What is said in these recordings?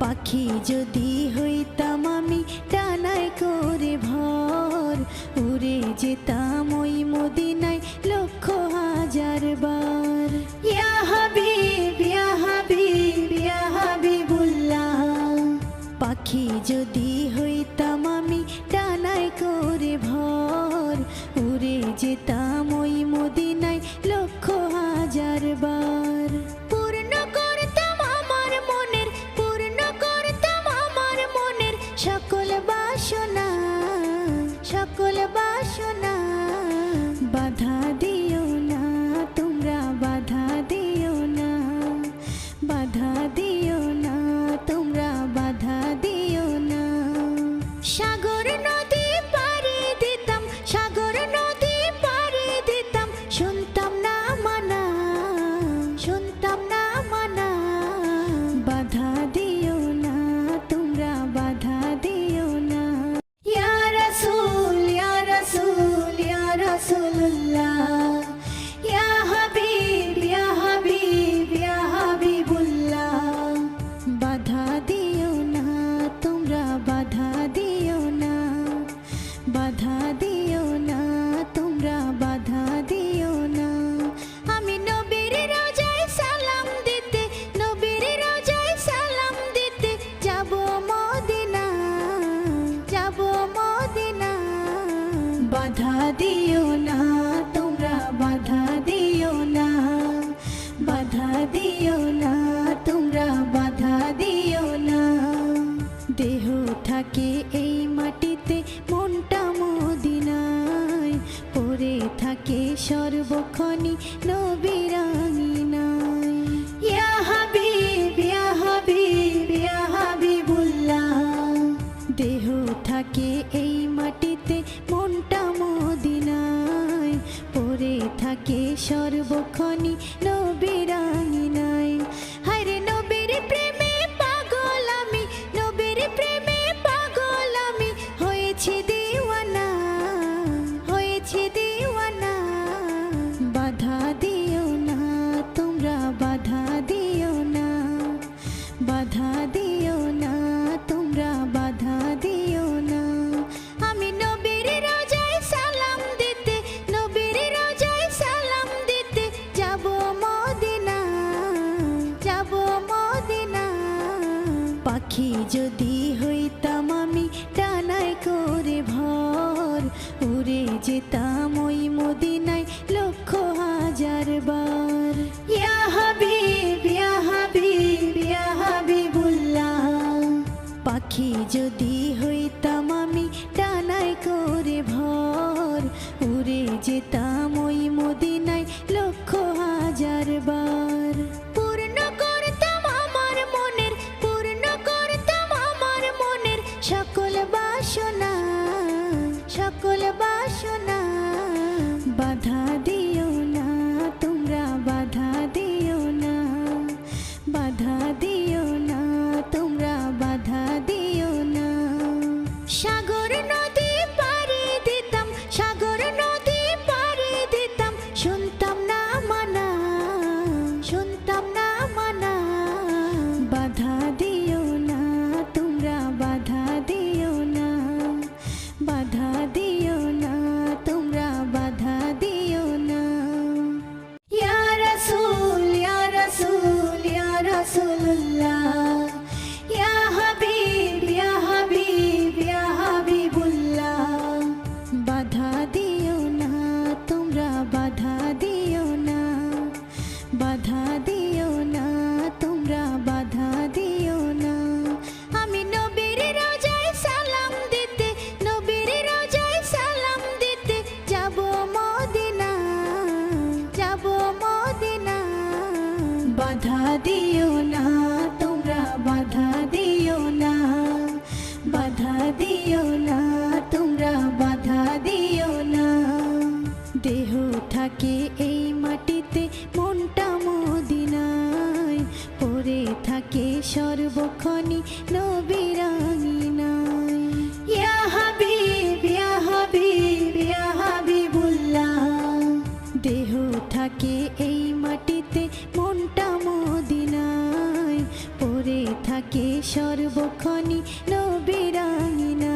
পাখি যদি হইতাম আমি ডানায় করে ভর। উড়ে যেতাম ওই মদিনায় লক্ষ হাজার বার। ইয়া পাখি যদি হইতাম আমি ডানায় করে ভর। উড়ে যেতাম ওই মদিনায় লক্ষ হাজার বার। যেতাম ওই মদিনায় লক্ষ হাজার বা পাগল বাসনা বাধা দে কে সর্বক্ষণি নবিরাঙিনায় দেহ থাকে এই মাটিতে মনটা মদিনায়। পরে থাকে সর্বক্ষণি নবিরাঙিনায়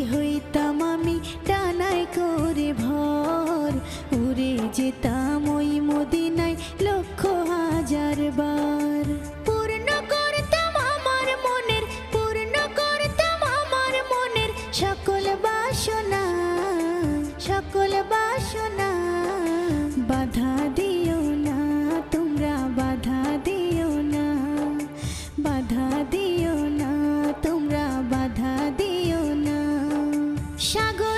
সাগর